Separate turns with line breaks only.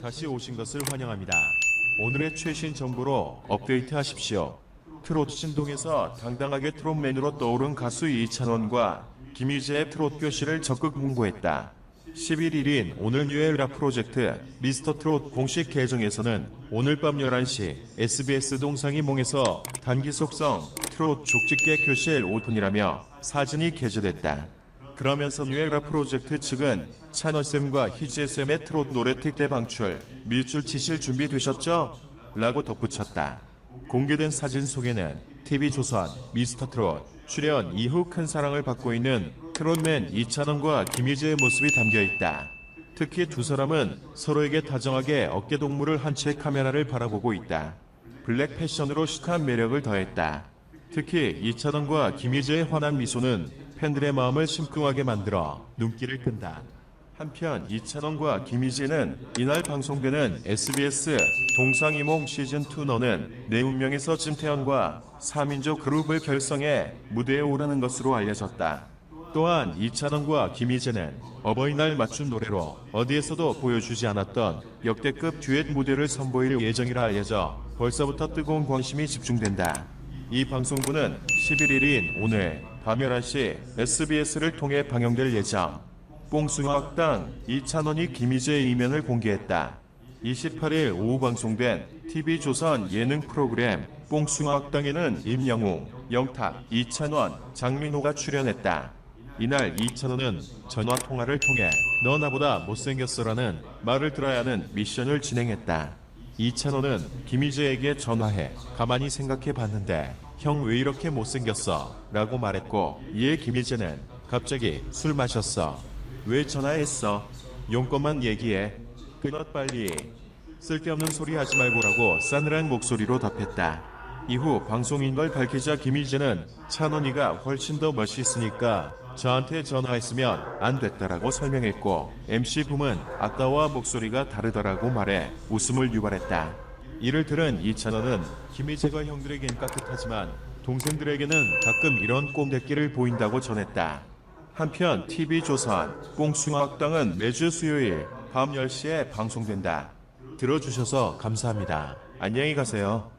다시 오신 것을 환영합니다. 오늘의 최신 정보로 업데이트하십시오. 트롯 신동에서 당당하게 트롯 맨으로 떠오른 가수 이찬원과 김희재의 트롯 교실을 적극 홍보했다. 11일인 오늘 뉴엘 라 프로젝트 미스터 트롯 공식 계정에서는 오늘 밤 11시 SBS 동상이몽에서 단기 속성 트롯 족집게 교실 오픈이라며 사진이 게재됐다. 그러면서 뉴에라 프로젝트 측은 찬원쌤과 희재쌤의 트롯 노래 특대 방출, 밀줄 치실 준비 되셨죠? 라고 덧붙였다. 공개된 사진 속에는 TV조선, 미스터 트롯, 출연 이후 큰 사랑을 받고 있는 트롯맨 이찬원과 김희재의 모습이 담겨 있다. 특히 두 사람은 서로에게 다정하게 어깨동무를 한 채 카메라를 바라보고 있다. 블랙 패션으로 시크한 매력을 더했다. 특히 이찬원과 김희재의 환한 미소는 팬들의 마음을 심쿵하게 만들어 눈길을 끈다. 한편 이찬원과 김희재는 이날 방송되는 SBS 동상이몽 시즌2 너는 내 운명에서 김태현과 4민족 그룹을 결성해 무대에 오르는 것으로 알려졌다. 또한 이찬원과 김희재는 어버이날 맞춤 노래로 어디에서도 보여주지 않았던 역대급 듀엣 무대를 선보일 예정이라 알려져 벌써부터 뜨거운 관심이 집중된다. 이 방송부는 11일인 오늘 밤 11시 SBS를 통해 방영될 예정. 뽕숭아학당 이찬원이 김희재의 이면을 공개했다. 28일 오후 방송된 TV조선 예능 프로그램 뽕숭아학당에는 임영웅, 영탁, 이찬원, 장민호가 출연했다. 이날 이찬원은 전화 통화를 통해 너 나보다 못생겼어라는 말을 들어야 하는 미션을 진행했다. 이찬원은 김희재에게 전화해 가만히 생각해 봤는데 형 왜 이렇게 못생겼어? 라고 말했고 이에 김희재는 갑자기 술 마셨어. 왜 전화했어? 용건만 얘기해. 끊어 빨리. 쓸데없는 소리 하지 말고라고 싸늘한 목소리로 답했다. 이후 방송인 걸 밝히자 김희재는 찬원이가 훨씬 더 멋있으니까 저한테 전화했으면 안 됐다라고 설명했고 MC 붐은 아까와 목소리가 다르더라고 말해 웃음을 유발했다. 이를 들은 이찬원은 김희재가 형들에겐 깍듯하지만 동생들에게는 가끔 이런 꼼데기를 보인다고 전했다. 한편 TV조선 뽕숭아학당은 매주 수요일 밤 10시에 방송된다. 들어주셔서 감사합니다. 안녕히 가세요.